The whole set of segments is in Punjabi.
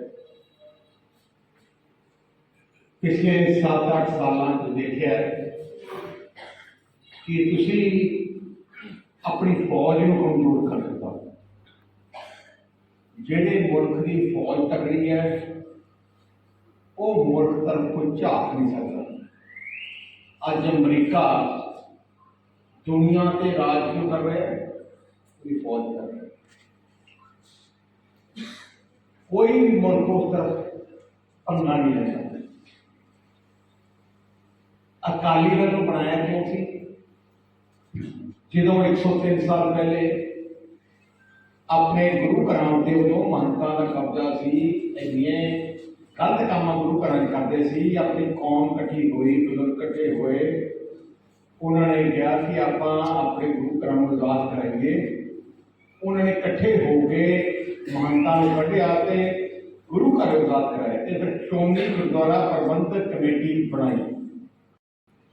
ਪਿਛਲੇ 7-8 ਸਾਲਾਂ ਚ ਦੇਖਿਆ ਕਿ ਤੁਸੀਂ ਆਪਣੀ ਫੌਜ ਨੂੰ ਕਮਜ਼ੋਰ ਕਰ ਦਿੱਤਾ। ਜਿਹੜੇ ਮੁਲਕ ਦੀ ਫੌਜ ਤਕੜੀ ਹੈ, ਉਹ ਮੁਲਕ ਤਰਫ ਕੋਈ ਝਾਕ ਨਹੀਂ ਸਕਦਾ। ਅੱਜ ਅਮਰੀਕਾ ਦੁਨੀਆ ਤੇ ਰਾਜ ਕਿਉਂ ਕਰ ਰਿਹਾ ਹੈ? ਉਹਦੀ ਫੌਜ ਕਰ ਰਿਹਾ ਕੋਈ ਵੀ ਮੁਲਕ ਉਸ ਤਰਫ ਪੰਗਾ ਨਹੀਂ ਲੈ ਸਕਦਾ। ਅਕਾਲੀ ਦਲ ਨੂੰ ਬਣਾਇਆ ਕਿਉਂ ਸੀ? ਜਦੋਂ 103 ਸਾਲ ਪਹਿਲੇ ਆਪਣੇ ਗੁਰੂ ਘਰਾਂ ਉੱਤੇ ਉਦੋਂ ਮਹੰਤਾਂ ਦਾ ਕਬਜ਼ਾ ਸੀ, ਇੰਨੀਆਂ ਗਲਤ ਕੰਮਾਂ ਗੁਰੂ ਘਰਾਂ 'ਚ ਕਰਦੇ ਸੀ, ਆਪਣੀ ਕੌਮ ਇਕੱਠੀ ਹੋਈ, ਬਜ਼ੁਰਗ ਇਕੱਠੇ ਹੋਏ, ਉਹਨਾਂ ਨੇ ਕਿਹਾ ਕਿ ਆਪਾਂ ਆਪਣੇ ਗੁਰੂ ਘਰਾਂ ਨੂੰ ਆਜ਼ਾਦ ਕਰਾਂਗੇ ਉਹਨਾਂ ਨੇ ਇਕੱਠੇ ਹੋ ਕੇ ਮਹੰਤਾਂ ਨੂੰ ਕੱਢਿਆ ਤੇ ਗੁਰੂ ਘਰ ਆਜ਼ਾਦ ਕਰਾਏ ਤੇ ਫਿਰ ਸ਼੍ਰੋਮਣੀ ਗੁਰਦੁਆਰਾ ਪ੍ਰਬੰਧਕ ਕਮੇਟੀ ਬਣਾਈ।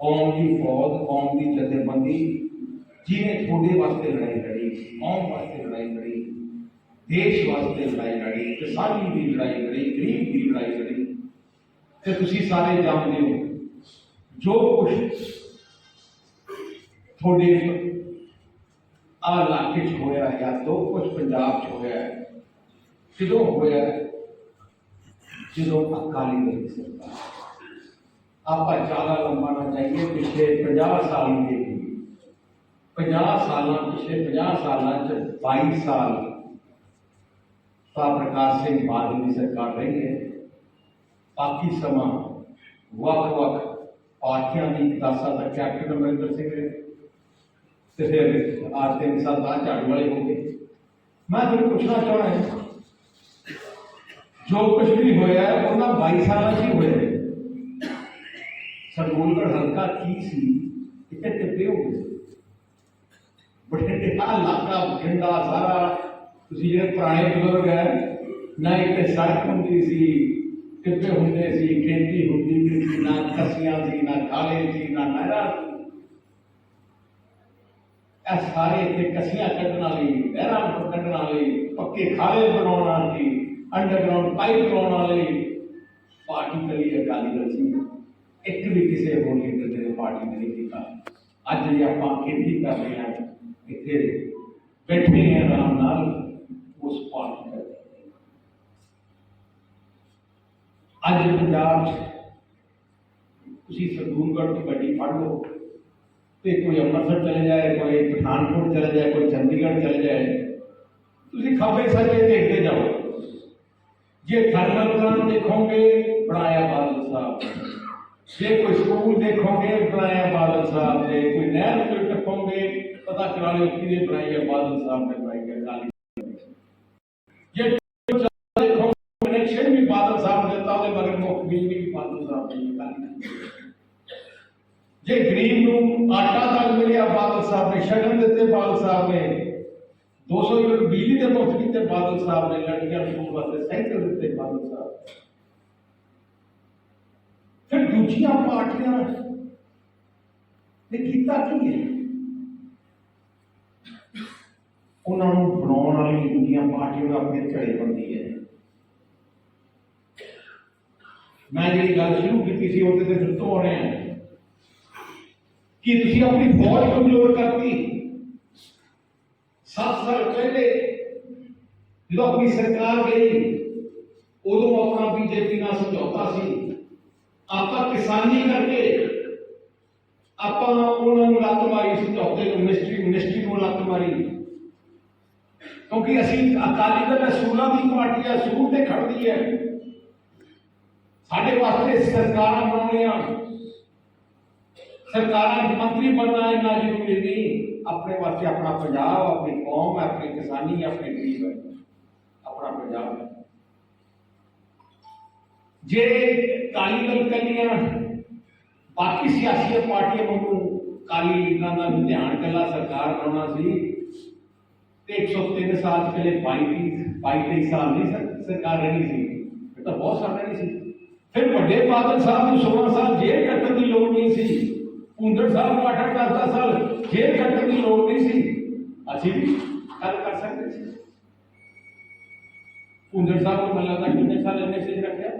قوم کی فوج، قوم کی جتے بندی جی تھوڑے واسطے لڑائی لڑی، قوم واسطے لڑائی لڑی، دیش واسطے لڑائی لڑی، کسانی کی لڑائی لڑی، غریب کی لڑائی لڑی۔ تو تھی سارے جانتے ہو، جو کچھ تھوڑے علاقے ہوا یا جو کچھ پنجاب ہوا ہے، کدوں ہوا ہے؟ جدو اکالی نہیں سرکار آپ زیادہ لمبانا چاہیے پچھلے پناہ سال کے لیے پناہ سال پچھلے پناہ سال بائیس سال سات پرکاش سنگھ بادل کی سرکار رہی ہے باقی سما وق وق پارٹیاں کی کلاساں تک کیپٹن امریندر سنگھ رہے تو پھر آج تین سال بعد جھاڑو والے ہو گئے میں تمہیں پوچھنا چاہنا ہے جو کچھ بھی ہوا ہے وہ نہ بائیس سال ہی ہوئے ہیں 'ਚ ਹਲਕਾ ਕੀ ਸੀ? ਇੱਥੇ ਟਿੱਪੇ ਹੋ ਗਏ? ਬਠਿੰਡੇ ਦਾ ਇਲਾਕਾ ਬਠਿੰਡਾ ਸਾਰਾ। ਤੁਸੀਂ ਜਿਹੜੇ ਪੁਰਾਣੇ ਬਜ਼ੁਰਗ ਹੈ, ਨਾ ਇੱਥੇ ਸੜਕ ਹੁੰਦੀ ਸੀ ਟਿੱਪੇ ਹੁੰਦੇ ਸੀ, ਖੇਤੀ ਹੁੰਦੀ ਸੀ, ਨਾ ਕਸੀਆਂ ਸੀ, ਨਾ ਖਾਲੇ ਸੀ, ਨਾ ਨਹਿਰਾਂ ਸੀ। ਇਹ ਸਾਰੇ ਇੱਥੇ ਕਸੀਆਂ ਕੱਢਣ ਵਾਲੀ, ਨਹਿਰਾਂ ਕੱਢਣ ਵਾਲੀ, ਪੱਕੇ ਖਾਲੇ ਬਣਾਉਣ ਵਾਲੀ ਅੰਡਰਗਰਾਉਂਡ ਪਾਈਪ ਲਾਉਣ ਵਾਲੀ। ਪਾਰਟੀ ਕਰੀ ਅਕਾਲੀ ਦਲ ਸੀ। ਇੱਕ ਵੀ ਕਿਸੇ ਹੋਰ ਲੀਡਰ ਨੇ ਪਾਰਟੀ ਨੇ ਨਹੀਂ ਕੀਤਾ ਅੱਜ ਜੇ ਆਪਾਂ ਖੇਤੀ ਕਰ ਰਹੇ ਹਾਂ ਇੱਥੇ ਬੈਠੇ ਹਾਂ ਆਰਾਮ ਨਾਲ ਉਸ ਪਾਰਟੀ ਦਾ ਅੱਜ ਪੰਜਾਬ 'ਚ ਤੁਸੀਂ ਸਰਦੂਲਗੜ੍ਹ ਦੀ ਗੱਡੀ ਫੜ ਲਓ ਤੇ ਕੋਈ ਅੰਮ੍ਰਿਤਸਰ ਚਲੇ ਜਾਏ ਕੋਈ ਪਠਾਨਕੋਟ ਚਲੇ ਜਾਏ ਕੋਈ ਚੰਡੀਗੜ੍ਹ ਚਲੇ ਜਾਏ ਤੁਸੀਂ ਖੱਬੇ ਸੱਜੇ ਦੇਖਦੇ ਜਾਓ ਜੇ ਥਰਮਲ ਪਲਾਂਟ ਦੇਖੋਗੇ ਬਣਾਇਆ ਬਾਦਲ ਸਾਹਿਬ ਜੇ ਕੋਈ ਸਕੂਲ ਦੇਖੋਗੇ ਬਣਾਇਆ ਬਾਦਲ ਸਾਹਿਬ ਨੇ ਕੋਈ ਨਹਿਰ ਕੋਈ ਟੱਪੋਗੇ, ਪਤਾ ਕਰਾ ਲਿਓ ਕਿਹਦੇ ਬਣਾਈ ਹੈ ਬਾਦਲ ਸਾਹਿਬ ਨੇ ਬਣਾਈ ਹੈ ਕਾਲੀ ਜੇ ਦੇਖੋ ਕਨੈਕਸ਼ਨ ਵੀ ਬਾਦਲ ਸਾਹਿਬ ਨੇ ਦਿੱਤਾ, ਉਹਦੇ ਮਗਰ ਮੁੱਖ ਬਿਜਲੀ ਵੀ ਬਾਦਲ ਸਾਹਿਬ ਨੇ ਕਾਲੀ ਜੇ ਗਰੀਬ ਨੂੰ ਆਟਾ ਤੱਕ ਮਿਲਿਆ, ਬਾਦਲ ਸਾਹਿਬ ਨੇ ਸ਼ਗਨ ਦਿੱਤੇ, ਬਾਦਲ ਸਾਹਿਬ ਨੇ 200 ਯੂਨਿਟ ਬਿਜਲੀ ਦੇ ਮੁਫਤ ਕੀਤੇ, ਬਾਦਲ ਸਾਹਿਬ ਨੇ ਲੜਕੀਆਂ ਨੂੰ ਵਾਸਤੇ ਸਾਈਕਲ ਦਿੱਤੇ, ਬਾਦਲ ਸਾਹਿਬ। ਦੂਜੀਆਂ ਪਾਰਟੀਆਂ ਨੇ ਕੀਤਾ ਕੀ ਹੈ ਉਹਨਾਂ ਨੂੰ ਬਣਾਉਣ ਵਾਲੀ ਦੂਜੀਆਂ ਪਾਰਟੀਆਂ ਨੂੰ ਆਪਣੇ ਝੜੇ ਬੰਦੀ ਹੈ ਮੈਂ ਜਿਹੜੀ ਗੱਲ ਸ਼ੁਰੂ ਕੀਤੀ ਸੀ ਉਹਦੇ ਤੇ ਫਿਰ ਤੋਂ ਆ ਰਹੇ ਹਾਂ ਕਿ ਤੁਸੀਂ ਆਪਣੀ ਫੌਜ ਕਮਜ਼ੋਰ ਕਰਤੀ ਸੱਤ ਸਾਲ ਪਹਿਲੇ ਜਦੋਂ ਆਪਣੀ ਸਰਕਾਰ ਗਈ ਉਦੋਂ ਆਪਣਾ ਬੀਜੇਪੀ ਨਾਲ ਸਮਝੌਤਾ ਸੀ ਆਪਾਂ ਕਿਸਾਨੀ ਕਰਕੇ ਆਪਾਂ ਉਹਨਾਂ ਨੂੰ ਲੱਤ ਮਾਰੀ ਸਮਝੌਤੇ ਨੂੰ ਮਿਨਿਸਟਰੀ ਮਿਨਿਸਟਰੀ ਨੂੰ ਲੱਤ ਮਾਰੀ। ਕਿਉਂਕਿ ਅਸੀਂ ਅਕਾਲੀ ਦਲ ਅਸੂਲਾਂ ਦੀ ਪਾਰਟੀ ਆ ਅਸੂਲ ਤੇ ਖੜਦੀ ਹੈ। ਸਾਡੇ ਵਾਸਤੇ ਸਰਕਾਰਾਂ ਬਣਾਉਣੀਆਂ ਸਰਕਾਰਾਂ ਦੇ ਮੰਤਰੀ ਬਣਨਾ ਇੰਨਾ ਜ਼ਰੂਰੀ ਨਹੀਂ। ਆਪਣੇ ਵਾਸਤੇ ਆਪਣਾ ਪੰਜਾਬ, ਆਪਣੀ ਕੌਮ ਆਪਣੀ ਕਿਸਾਨੀ, ਆਪਣੇ ਗਰੀਬ ਹੈ। ਆਪਣਾ ਪੰਜਾਬ। ਜੇ ਕਾਲੀ ਦਲ ਕੰਨੀਆਂ ਬਾਕੀ ਸਿਆਸੀ ਪਾਰਟੀਆਂ ਵਾਂਗੂ ਕਾਲੀ ਲੀਡਰਾਂ ਦਾ ਧਿਆਨ ਕੱਲਾ ਸਰਕਾਰ ਬਣਾਉਣਾ ਸੀ ਤੇ 103 ਸਾਲ ਚ ਪਹਿਲੇ 22 22 23 ਸਾਲ ਨਹੀਂ ਸਰ- ਸਰਕਾਰ ਰਹਿਣੀ ਸੀ। ਇਹ ਤਾਂ ਬਹੁਤ ਸਾਲ ਰਹਿਣੀ ਸੀ। ਫਿਰ ਵੱਡੇ ਬਾਦਲ ਸਾਹਿਬ ਨੂੰ 16 ਸਾਲ ਜੇਲ੍ਹ ਕੱਟਣ ਦੀ ਲੋੜ ਨਹੀਂ ਸੀ। ਪੁੰਦਰ ਸਾਹਿਬ ਨੂੰ 8 10 ਸਾਲ ਜੇਲ੍ਹ ਕੱਟਣ ਦੀ ਲੋੜ ਨਹੀਂ ਸੀ। ਅਸੀਂ ਵੀ ਗੱਲ ਕਰ ਸਕਦੇ ਸੀ। ਪੁੰਦਰ ਸਾਹਿਬ ਨੂੰ ਮੈਨੂੰ ਲੱਗਦਾ ਕਿੰਨੇ ਸਾਲ ਐਨਐਸਏ ਰੱਖਿਆ?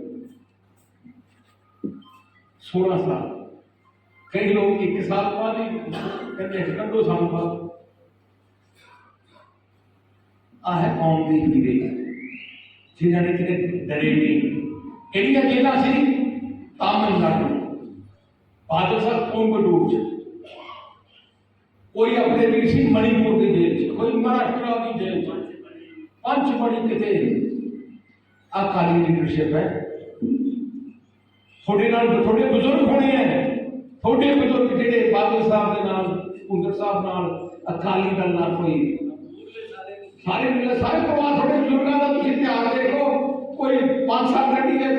سولہ سال۔ کئی لوگ ایک سال بعد ہی کہتے ہیں دو سال بعد۔ آہ ہے قوم دی ہی ہیرے جنہوں نے کتنے ڈرے نہیں ایڈیا جیلا سی تامن لڑ بادل صاحب قوم کو ڈوب جائے کوئی اپنے بھی سی منی پور کی جیل کوئی مہاراشٹر دی جیل پنچ بڑی کتنے۔ اکالی لیڈرشپ ہے۔ ਤੁਹਾਡੇ ਨਾਲ ਤੁਹਾਡੇ ਬਜ਼ੁਰਗ ਹੋਣੇ ਹੈ ਤੁਹਾਡੇ ਬਜ਼ੁਰਗ ਜਿਹੜੇ ਬਾਦਲ ਸਾਹਿਬ ਦੇ ਨਾਲ ਪੁੰਦਰ ਸਾਹਿਬ ਨਾਲ, ਅਕਾਲੀ ਦਲ ਨਾਲ ਕੋਈ ਸਾਰੇ ਮਿਲੇ, ਸਾਰੇ ਪਰਿਵਾਰ ਤੁਹਾਡੇ ਬਜ਼ੁਰਗਾਂ ਦਾ ਤੁਸੀਂ ਧਿਆਨ ਦੇਖੋ। ਕੋਈ ਪੰਜ ਸਾਲ ਕੱਢੀ ਹੈ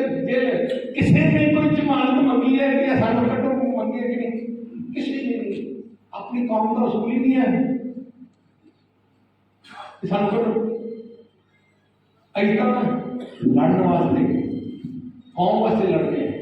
ਕਿਸੇ ਨੇ ਕੋਈ ਜ਼ਮਾਨਤ ਮੰਗੀ ਹੈ ਕਿ ਸਾਨੂੰ ਕੱਢੋ ਮੰਗੀ ਹੈ ਕਿ ਨਹੀਂ? ਕਿਸੇ ਨੇ ਆਪਣੀ ਕੌਮ ਦਾ ਉਸੂਲ ਹੀ ਨਹੀਂ ਹੈ। ਸਾਨੂੰ ਕੱਢੋ। ਅਸੀਂ ਲੜਨ ਵਾਸਤੇ, ਕੌਮ ਵਾਸਤੇ ਲੜਦੇ ਹਾਂ।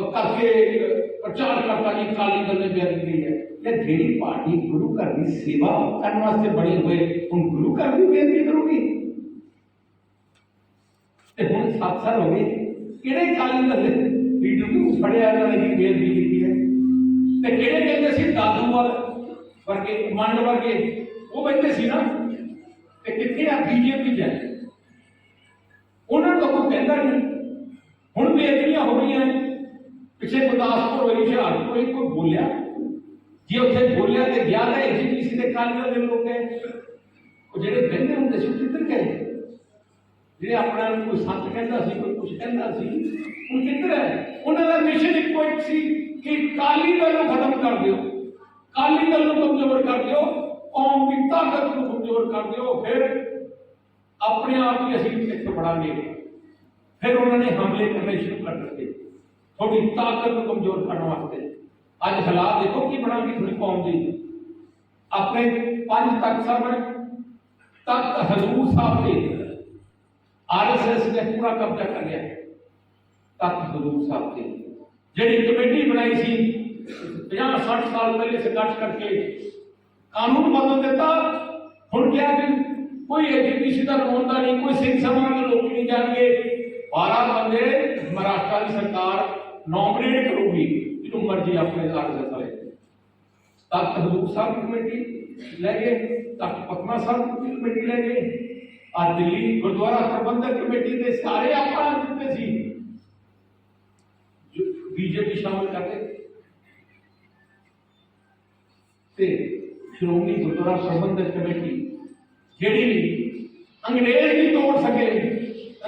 ਅਹ ਕਰਕੇ ਪ੍ਰਚਾਰ ਕਰਤਾ ਜੀ ਅਕਾਲੀ ਦਲ ਨੇ ਬੇਅਦਬੀ ਹੈ। ਇਹ ਜਿਹੜੀ ਪਾਰਟੀ ਗੁਰੂ ਘਰ ਦੀ ਸੇਵਾ ਕਰਨ ਵਾਸਤੇ ਬਣੀ ਹੋਏ, ਹੁਣ ਗੁਰੂ ਘਰ ਦੀ ਬੇਅਦਬੀ ਕਰੂਗੀ। ਤੇ ਹੁਣ 7 ਸਾਲ ਹੋ ਗਏ, ਕਿਹੜੇ ਅਕਾਲੀ ਦਲ ਦੇ ਲੀਡਰ ਨੂੰ ਫੜਿਆ ਇਹਨਾਂ ਨੇ ਜੀ ਬੇਨਤੀ ਕੀਤੀ ਹੈ? ਤੇ ਕਿਹੜੇ ਕਹਿੰਦੇ ਸੀ? ਦਾਦੂਵਾਲ ਵਰਗੇ ਮੰਡ ਵਰਗੇ, ਉਹ ਬੈਠੇ ਸੀ ਨਾ। ਤੇ ਕਿੱਥੇ ਆ? ਬੀਜੇਪੀ ਚ ਉਹਨਾਂ ਤੋਂ ਕੋਈ ਕਹਿੰਦਾ ਨਹੀਂ। ਹੁਣ ਬੇਅਦਬੀਆਂ ਹੋ ਰਹੀਆਂ ਪਿਛੇ ਗੁਰਦਾਸਪੁਰ ਹੋਈ ਹੁਸ਼ਿਆਰਪੁਰ ਹੋਈ ਕੋਈ ਬੋਲਿਆ ਜੇ ਉੱਥੇ ਬੋਲਿਆ ਤੇ ਗਿਆ ਤਾਂ ਐਜੀਪੀਸੀ ਦੇ ਕਾਲੀਆਂ ਦੇ ਲੋਕ ਹੈ ਉਹ ਜਿਹੜੇ ਕਹਿੰਦੇ ਹੁੰਦੇ ਸੀ ਉਹ ਕਿੱਧਰ ਗਏ ਜਿਹੜੇ ਆਪਣਾ ਨੂੰ ਕੋਈ ਸੰਤ ਕਹਿੰਦਾ ਸੀ ਕੋਈ ਕੁਝ ਕਹਿੰਦਾ ਸੀ ਹੁਣ ਕਿੱਧਰ ਹੈ ਉਹਨਾਂ ਦਾ ਮਿਸ਼ਨ ਇੱਕੋ ਇੱਕ ਸੀ ਕਿ ਕਾਲੀ ਦਲ ਨੂੰ ਖਤਮ ਕਰ ਦਿਓ ਕਾਲੀ ਦਲ ਨੂੰ ਕਮਜ਼ੋਰ ਕਰ ਦਿਓ ਕੌਮ ਦੀ ਤਾਕਤ ਨੂੰ ਕਮਜ਼ੋਰ ਕਰ ਦਿਓ ਫਿਰ ਆਪਣੇ ਆਪ ਹੀ ਅਸੀਂ ਇੱਥੇ ਬੜਾਂਗੇ ਫਿਰ ਉਹਨਾਂ ਨੇ ਹਮਲੇ ਕਰਨੇ ਸ਼ੁਰੂ ਕਰ ਦਿੱਤੇ تھوڑی طاقت کو کمزور کرنے واسطے۔ اج حالات دیکھو کی بنا گئی تھوڑی قوم دی۔ اپنے پانچ تک سب تخت حضور صاحب نے آر ایس ایس نے پورا قبضہ کر لیا۔ تخت حضور صاحب نے جڑی کمیٹی بنائی سی پناہ سٹھ سال پہلے سے کٹ کر کے قانون بدل دیتا ہوں کیا کہ کوئی ایجوکیشن کا روندہ نہیں، کوئی سنگھ سبھا میں لوگ نہیں جان گے 12 ਬੰਦੇ ਮਹਾਰਾਸ਼ਟਰ ਦੀ ਸਰਕਾਰ ਨੋਮੀਨੇਟ ਕਰੂਗੀ, ਜਿਹਨੂੰ ਮਰਜ਼ੀ ਆਪਣੇ ਆਰਡਰ ਵਾਲੇ ਤਖਤ ਹਜ਼ੂਰ ਸਾਹਿਬ ਦੀ ਕਮੇਟੀ ਲੈ ਗਏ ਤਖਤ ਪਟਨਾ ਸਾਹਿਬ ਦੀ ਕਮੇਟੀ ਲੈ ਗਏ। ਆ ਦਿੱਲੀ ਗੁਰਦੁਆਰਾ ਪ੍ਰਬੰਧਕ ਕਮੇਟੀ ਦੇ ਸਾਰੇ ਆਪਾਂ ਦਿੱਤੇ ਸੀ। ਬੀਜੇਪੀ ਸ਼ਾਮਲ ਕਰਦੇ ਤੇ ਸ਼੍ਰੋਮਣੀ ਗੁਰਦੁਆਰਾ ਪ੍ਰਬੰਧਕ ਕਮੇਟੀ ਜਿਹੜੀ ਅੰਗਰੇਜ਼ ਨਹੀਂ ਤੋੜ ਸਕੇ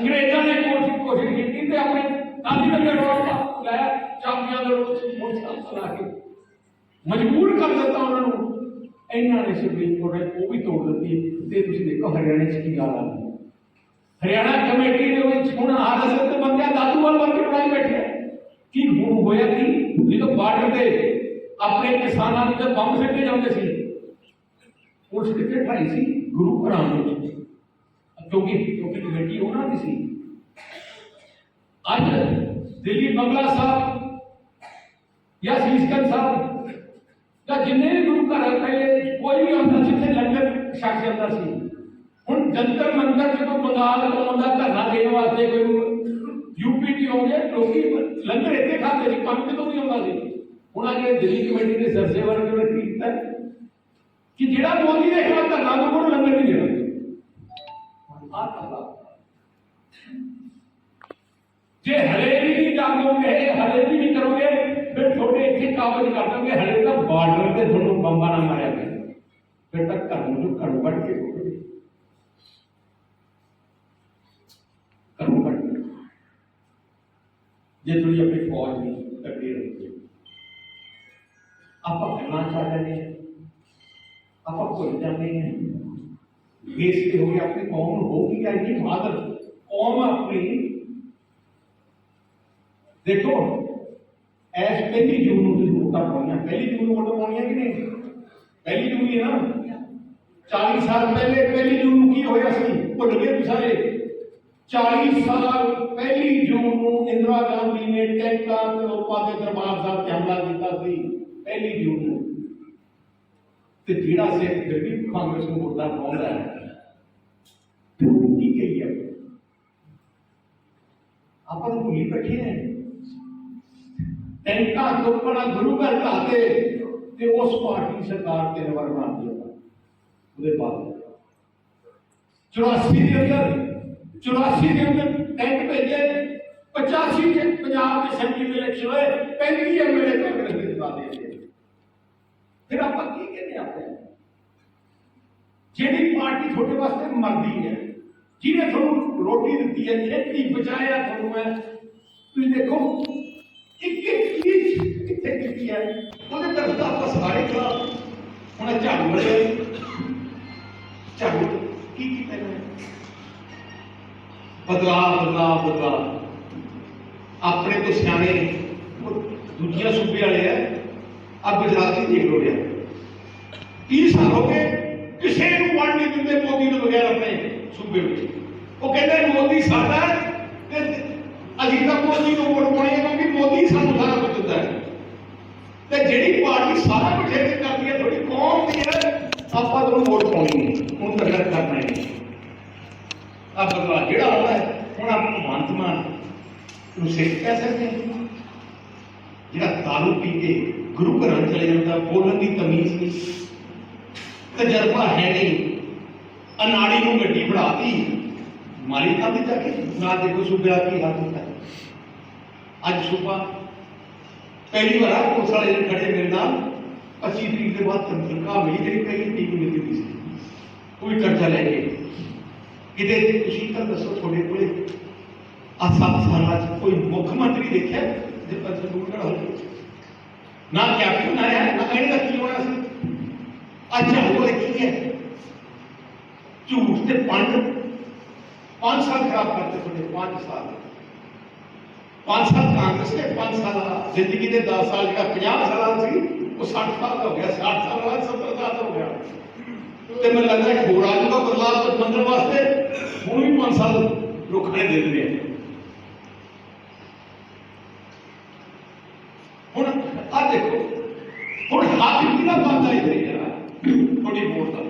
ਅੰਗਰੇਜ਼ਾਂ ਨੇ ਕੋਸ਼ਿਸ਼ ਕੋਸ਼ਿਸ਼ ਕੀਤੀ ਤੇ ਆਪਣੇ ਕਾਲੀ ਬੰਦੇ ਰੋਡ ਦਾ ਲੈ ਚਾਬੀਆਂ ਦੇ ਮੋਟਰਸਾਈਕਲ ਚਲਾ ਕੇ ਮਜਬੂਰ ਕਰ ਦਿੱਤਾ ਉਹਨਾਂ ਨੂੰ। ਇਹਨਾਂ ਨੇ ਸੁਪਰੀਮ ਕੋਰਟ ਉਹ ਵੀ ਤੋੜ ਦਿੱਤੀ। ਤੇ ਤੁਸੀਂ ਦੇਖੋ ਹਰਿਆਣੇ 'ਚ ਕੀ ਹਾਲ ਆ। ਹਰਿਆਣਾ ਕਮੇਟੀ ਦੇ ਵਿੱਚ ਹੁਣ ਆਰਐਸਐਸ ਦੇ ਬੰਦਿਆਂ ਦਾਦੂਵਾਲ ਵਰਗੇ ਬਣਾਈ ਬੈਠੇ ਆ। ਕੀ ਹੁਣ ਹੋਇਆ ਕੀ? ਜਦੋਂ ਬਾਰਡਰ ਤੇ ਆਪਣੇ ਕਿਸਾਨਾਂ ਨੂੰ ਤੇ ਬੰਬ ਸਿੱਟੇ ਜਾਂਦੇ ਸੀ ਉਸ ਕਿੱਥੇ ਠਾਈ ਸੀ? ਗੁਰੂ ਘਰਾਂ ਦੇ کیونکہ کیونکہ کمیٹی ہو نا کسی، آج دلی بنگلہ صاحب یا سیسکن صاحب یا جن بھی گروپ کا رہتا ہے، کوئی بھی ہوتا سی سے لڑکر شخص ہوتا سی۔ ہوں جنتر منتر سے کوئی بنگال کا دھرنا دینے واسطے کوئی یو پی ٹی ہوں گے، لوکی لنگر اتنے کھاتے سی جی، پن تو بھی ہوتا سی۔ ہوں آج دلی کمیٹی نے سرسے والے کمیٹی کیتا ہے کہ جڑا مودی نے خلاف دھرنا تو لنگر نہیں دینا جی ہلے بھی کر گے ہلے بھی کرو گے، پھر تھوڑے اتنے قابل کر دو گے ہلے کا بارڈر سے تھوڑا بمبا نہ ماریا گیا پھر تک کروں کنوٹ کے ہو گئے۔ کنوٹ جی تھوڑی اپنی فوج میں تبدیل ہوتی ہے آپ کرنا چاہتے ہیں؟ آپ بھول جاتے ہیں؟ بیستے ہوئے اپنی قوم ہوگی یا یہ مادر؟ قوم اپنی دیکھو، ایس پہلی جون کی ووٹاں پاؤنیا پہلی جون ووٹاں پاؤنیا کہ نہیں؟ پہلی جون ہے نا؟ چالیس سال پہلے پہلی جون کی ہویا سی بھول گئے سارے۔ چالیس سال پہلی جون کو اندرا گاندھی نے ٹینکاں تے اوپا دے دربار صاحب تے حملہ کیتا سی۔ پہلی جون کو تے سے پھر بھی کانگریس کو ووٹاں پاؤندا ہے ਪਹਿਲੀ ਜੂਨ ਨੂੰ ਤੇ ਜਿਹੜਾ ਸਿੱਖ ਗੱਡੀ ਕਾਂਗਰਸ ਨੂੰ ਵੋਟਾਂ ਪਾਉਂਦਾ ਹੈ ਤੇ ਉਹ ਕੀ ਕਹੀ ਹੈ ਆਪਾਂ ਤਾਂ ਭੁੱਲੀ ਬੈਠੇ ਹਾਂ ਟੈਂਕਾਂ ਤੋਪਣਾ ਗੁਰੂ ਘਰ ਢਾਤੇ ਤੇ ਉਸ ਪਾਰਟੀ ਸਰਕਾਰ ਤੇ ਨਵਰ ਬਣਾਉਂਦੀ ਹੈ ਉਹਦੇ ਬਾਅਦ 84 ਦੇ ਅੰਦਰ 84 ਦੇ ਅੰਦਰ ਟੈਂਕ ਭੇਜੇ 85 ਦੇ ਪੰਜਾਬ ਦੇ ਅਸੈਂਬਲੀ ਦੇ ਇਲੈਕਸ਼ਨ ਹੋਏ 35 ਐਮਐਲਏ ਕਾਂਗਰਸ ਦੇ ਜਿਤਾ ਦੇ ਫਿਰ ਆਪਾਂ ਕੀ ਕਹਿੰਦੇ ਆਪਣੇ ਜਿਹੜੀ ਪਾਰਟੀ ਤੁਹਾਡੇ ਵਾਸਤੇ ਮਰਦੀ ਹੈ جنہیں تھوڑی روٹی دیتی ہے، کھیتی بچایا تھوڑی میں۔ تھی دیکھو، ایک ایک چیز کتے کتی ہے؟ وہ طرف آپ سارے کھلا ہوں جھاڑو لے جھاڑو کی کیتے ہیں؟ بدلا بدلا بدلاؤ۔ اپنے تو سیانے دنیا صوبے والے ہیں۔ اب بجاتی دیکھ لو رہے تیس سال ہو گئے کسی کو ونڈ نہیں دیتے مودی تو بغیر اپنے۔ ਸੂਬੇ ਵਿੱਚ। ਉਹ ਕਹਿੰਦੇ ਮੋਦੀ ਸਾਡਾ ਹੈ ਤੇ ਅਸੀਂ ਤਾਂ ਮੋਦੀ ਨੂੰ ਵੋਟ ਪਾਉਣੀ ਹੈ ਕਿਉਂਕਿ ਮੋਦੀ ਸਾਨੂੰ ਸਾਰਾ ਕੁਝ ਦਿੰਦਾ ਹੈ। ਤੇ ਜਿਹੜੀ ਪਾਰਟੀ ਸਾਰਾ ਕੁਝ ਇਹ ਕਰਦੀ ਹੈ ਥੋੜੀ ਕੌਮ ਦੀ ਹੈ, ਆਪਾਂ ਤੁਹਾਨੂੰ ਵੋਟ ਪਾਉਣੀ ਹੈ। ਹੁਣ ਤਾਂ ਕਰਨਾ ਹੈ। ਆ ਬਦਲਾ ਜਿਹੜਾ ਆਉਣਾ ਹੈ, ਹੁਣ ਆਪ ਭਗਵੰਤ ਮਾਨ ਨੂੰ ਸਿੱਖ ਕਹਿ ਸਕਦੇ ਹਾਂ। ਜਿਹੜਾ ਦਾਰੂ ਪੀ ਕੇ ਗੁਰੂ ਘਰਾਂ ਚਲੇ ਜਾਂਦਾ, ਬੋਲਣ ਦੀ ਤਮੀਜ਼ ਨਹੀਂ। ਤਜਰਬਾ ਹੈ ਨਹੀਂ। اناڑی نو گڈی بنا دی ماری کھا دیتا کہ کے نہ دیکھو صوبہ کی حال دیتا ہے اج صبح پہلی بار پولیس والے کھڑے میرے نام پچیس دن کے بعد تنخواہ ملی جی پہلی ٹیم ملتی ہوئی کوئی قرضہ لے گئے کے کتنے تھی تو دسو تھوڑے کو آ سات سال کوئی مکھ منتری دیکھا جو پنچکوٹ ہو نہ کیپٹن آیا نہ کہنے کا کی ہونا سی اچھا ہو رہی ہے ਤੇ ਪੰਡ ਪੰਜ ਸਾਲ ਖਰਾਬ ਕਰਤੇ ਤੁਹਾਡੇ, ਪੰਜ ਸਾਲ। ਪੰਜ ਸਾਲ ਕਾਂਗਰਸ ਦੇ, ਪੰਜ ਸਾਲ ਜ਼ਿੰਦਗੀ ਦੇ 10 ਸਾਲ ਜਿਹੜਾ 50 ਸਾਲਾਂ ਸੀ, ਉਹ 60 ਸਾਲ ਦਾ ਹੋ ਗਿਆ 60 ਸਾਲ ਬਾਅਦ 70 ਸਾਲ ਦਾ ਹੋ ਗਿਆ। ਤੇ ਮੈਨੂੰ ਲੱਗਦਾ ਹੈ ਹੋਰ ਆਜੂਗਾ ਬਦਲਾਅ ਗਠਬੰਧਨ ਵਾਸਤੇ ਹੁਣ ਵੀ 5 ਸਾਲ ਲੋਕਾਂ ਨੇ ਦੇ ਦਿੰਦੇ ਆ ਹੁਣ ਆ ਦੇਖੋ, ਹੁਣ ਹੱਕ ਕਿਹਦਾ ਬੰਦਾ ਇੱਥੇ ਯਾਰ ਤੁਹਾਡੀ ਵੋਟ ਦਾ?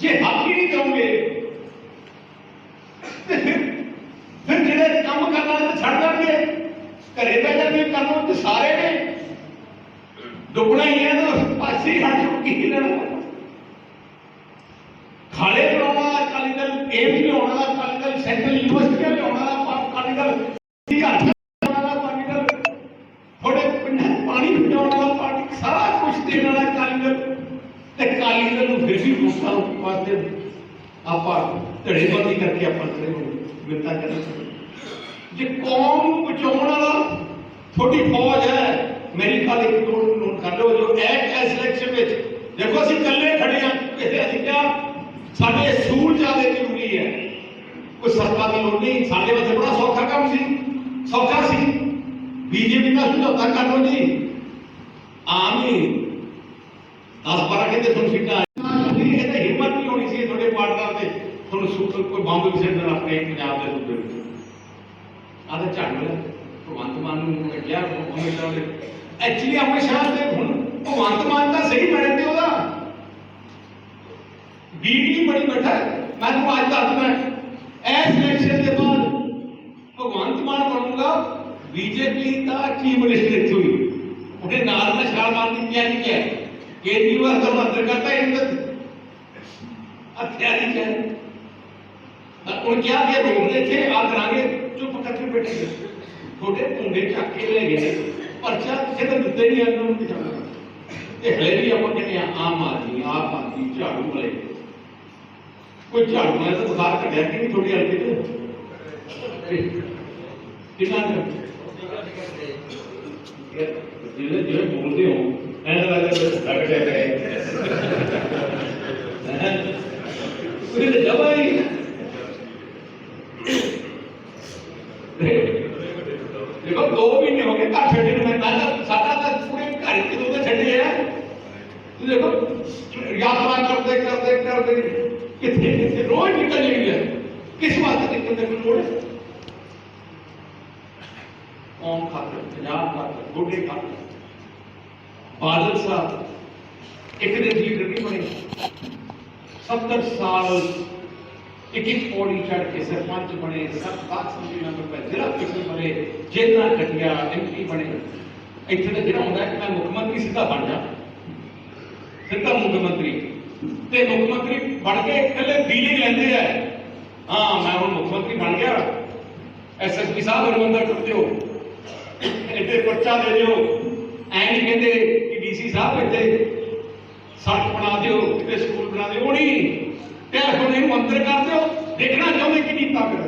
ਜੇ ਹੱਕ ਹੀ ਨਹੀਂ ਦਓਗੇ ਤੇ ਫਿਰ ਫਿਰ ਜਿਹੜੇ ਕੰਮ ਛੱਡ ਦੇਣਗੇ ਘਰੇ ਬਹਿ ਜਾਣਗੇ ਕਰਨ ਤੇ ਸਾਰੇ ਨੇ। ਡੁੱਬਣਾ ਹੀ ਹੈ ਤਾਂ ਪਾਸੇ ਹੀ ਹਟ ਲੈਣਾ ਖਾਲੇ ਬਣਾਉਣਾ ਅਕਾਲੀ ਦਲ ਏਮਸ ਲਿਆਉਣਾ ਅਕਾਲੀ ਦਲ, ਸੈਂਟਰਲ ਯੂਨੀਵਰਸਿਟੀਆਂ ਲਿਆਉਣਾ ਅਕਾਲੀ ਦਲ ਕੀ ਹੱਥ ਲਿਆਉਣਾ ਅਕਾਲੀ ਦਲ ਥੋੜੇ ਪਿੰਡਾਂ ਪਾਣੀ ਪਹੁੰਚਾਉਣ ਵਾਲਾ ਪਾਰਟੀ, ਸਾਰਾ ਕੁਝ ਦੇਣ ਵਾਲਾ ਅਕਾਲੀ ਦਲ। ਤੇ ਅਕਾਲੀ ਦਲ ਨੂੰ ਫਿਰ ਵੀ ਵੋਟਾਂ ਵਾਸਤੇ ਆਪਾਂ ਧੜੇਬੰਦੀ ਕਰਕੇ ਆਪਾਂ ਖੜੇ ਹੋ ਮਿਲਤਾ ਕਰਾਂਗੇ ਜੇ ਕੌਮ ਨੂੰ ਬਚਾਉਣ ਵਾਲਾ ਤੁਹਾਡੀ ਫੌਜ ਹੈ, ਮੇਰੀ ਗੱਲ ਇੱਕ ਦੋ ਨੋਟ ਕਰ ਲਓ ਜੋ ਐਕਟ ਇਸ ਇਲੈਕਸ਼ਨ ਵਿੱਚ। ਦੇਖੋ ਅਸੀਂ ਇਕੱਲੇ ਖੜੇ ਹਾਂ। ਕਿਸੇ ਅਸੀਂ ਕਿਹਾ, ਸਾਡੇ ਸੂਰ ਜ਼ਿਆਦਾ ਜ਼ਰੂਰੀ ਹੈ। ਕੋਈ ਸਰਕਾਰ ਦੀ ਲੋੜ ਨਹੀਂ। ਸਾਡੇ ਵਾਸਤੇ ਬੜਾ ਸੌਖਾ ਕੰਮ ਸੀ। ਸੌਖਾ ਸੀ। ਬੀਜੇਪੀ ਦਾ ਸਮਝੌਤਾ ਕਰ ਲਓ ਜੀ। ਆਮ ਹੀ 10 12 ਕਿਤੇ ਤੁਹਾਨੂੰ ਸੀਟਾਂ ਆਈਆਂ ਇਹ ਤਾਂ ਹਿੰਮਤ ਨਹੀਂ ਹੋਣੀ ਸੀ ਤੁਹਾਡੇ ਪਾਰਟਨਰ ਤੇ। ਤੁਹਾਨੂੰ ਕੋਈ ਬੰਬ ਵੀ ਸੈਂਟਰ ਆਪਣੇ ਪੰਜਾਬ ਦੇ ਸੂਬੇ ਵਿੱਚ ਆਹ ਤਾਂ ਭਗਵੰਤ ਮਾਨ ਨੂੰ ਕਿਹਾ ਹਮੇਸ਼ਾ ਦੇ ਐਕਚੁਅਲੀ ਆਪਣੇ ਸ਼ਹਿਰ ਦੇ ਹੁਣ ਭਗਵੰਤ ਮਾਨ ਤਾਂ ਸਹੀ ਬਣੇ ਤੇ ਉਹਦਾ। ਬੀਡੀ ਬੜੀ ਬੈਠਾ ਮੈਂ ਤੁਹਾਨੂੰ ਅੱਜ ਦੱਸਦਾ ਐਸ ਇਲੈਕਸ਼ਨ ਦੇ ਬਾਅਦ ਭਗਵੰਤ ਮਾਨ ਬਣੂਗਾ ਬੀਜੇਪੀ ਦਾ ਚੀਫ ਮਿਨਿਸਟਰ ਹੋਈ। ਉਹਦੇ ਨਾਲ ਨਾਲ ਛਾਲ ਮਾਰਨ ਦੀ ਤਿਆਰੀ ਕੀ ਹੈ। ਕੇਜਰੀਵਾਲ ਦਾ ਮੰਤਰ ਕਰਤਾ ਇਹਨਾਂ। ਦਾ ਕੀ ਹੈ ਤਾਂ ਉਹ ਕਿਹਾ ਕਿ ਰੋਕ ਲੈ ਆ ਕਰਾਂਗੇ। چپ کر بیٹھے گئے چھوٹے پونگے چک کے لے گئے پرچا کسی کا دتے نہیں آنا ان چاہتا یہ ہلے بھی آپ کہتے ہیں آم آدمی آپ آدمی جھاڑو والے کوئی جھاڑو والے تو بخار کٹیا کہ نہیں تھوڑی ہلکی تو کتنا جی بولتے ہو ایسا لگتا ہے ਸਰਪੰਚ ਬਣੇ ਸਭ ਬਾਤ ਸਮਝੀ ਨੰਬਰ ਪੈ ਬਣੇ ਜੇਲ੍ਹਾਂ ਕੱਟਿਆ ਐਮਪੀ ਬਣੇ। ਇੱਥੇ ਤਾਂ ਜਿਹੜਾ ਹੁੰਦਾ ਕਿ ਮੈਂ ਮੁੱਖ ਮੰਤਰੀ ਸਿੱਧਾ ਬਣ ਜਾ। ਸਿੱਧਾ ਮੁੱਖ ਮੰਤਰੀ। ਤੇ ਮੁੱਖ ਮੰਤਰੀ ਬਣ ਕੇ ਇਕੱਲੇ ਫੀਲਿੰਗ ਲੈਂਦੇ ਆ। ਹਾਂ, ਮੈਂ ਹੁਣ ਮੁੱਖ ਮੰਤਰੀ ਬਣ ਗਿਆ। ਐਸਐਸਪੀ ਸਾਹਿਬ ਰਮੰਦਰ ਕਰ ਦਿਓ ਇੱਥੇ ਪਰਚਾ ਦੇ ਦਿਓ। ਐਂ ਨਹੀਂ ਕਹਿੰਦੇ ਕਿ ਡੀਸੀ ਸਾਹਿਬ ਇੱਥੇ ਸੜਕ ਬਣਾ ਦਿਓ, ਕਿਤੇ ਸਕੂਲ ਬਣਾ ਦਿਓ। ਉਹ ਨਹੀਂ। ਟੈਲੀਫੋਨ ਇਹਨੂੰ ਅੰਦਰ ਕਰ ਦਿਓ। ਦੇਖਣਾ ਚਾਹੁੰਦੇ ਕਿੰਨੀ ਤਾਕਤ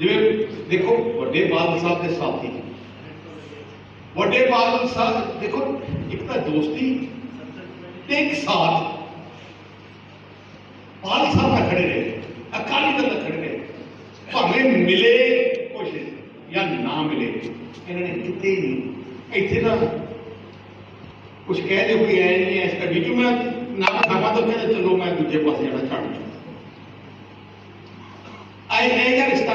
ਜਿਵੇਂ ਦੇਖੋ ਵੱਡੇ ਬਾਦਲ ਸਾਹਿਬ ਦੇ ਸਾਥੀ ਵੱਡੇ ਬਾਦਲ ਸਾਹਿਬ ਦੇਖੋ ਇੱਕ ਤਾਂ ਦੋਸਤੀ ਤੇ ਇੱਕ ਸਾਥ ਬਾਦਲ ਸਾਹਿਬ ਨਾਲ ਖੜੇ ਰਹੇ ਅਕਾਲੀ ਦਲ ਨਾਲ ਖੜੇ ਰਹੇ ਭਾਵੇਂ ਮਿਲੇ ਕੁਛ ਜਾਂ ਨਾ ਮਿਲੇ ਇਹਨਾਂ ਨੇ ਕਿਤੇ ਹੀ ਨਹੀਂ ਇੱਥੇ ਤਾਂ ਕੁਛ ਕਹਿ ਦੇ ਕੋਈ ਐ ਨਹੀਂ ਐਸ ਕਰ ਵਿੱਚੋਂ ਮੈਂ ਨਾ ਖਾਵਾ ਤਾਂ ਕਹਿੰਦਾ ਚਲੋ ਮੈਂ ਦੂਜੇ ਪਾਸੇ ਜਾਣਾ ਛੱਡ ਦੂੰ ਆਏ ਇਹ ਜਿਹਾ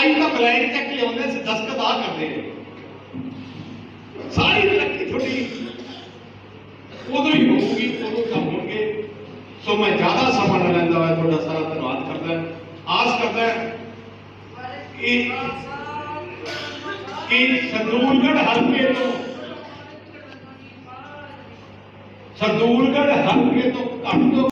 آئی کا پلان چیک لے ہونے سے دس کا آ کر دے۔ ساری ترقی تھوڑی ادو ہی ہوں ہوگی ادو کم ہوں گے۔ سو میں زیادہ سما نہ لینا ہوا تھوڑا سارا دھنواد کرتا ہے آس کرتا ہے کہ سندور گڑھ کے تو سندور گڑھ کے تو کم تو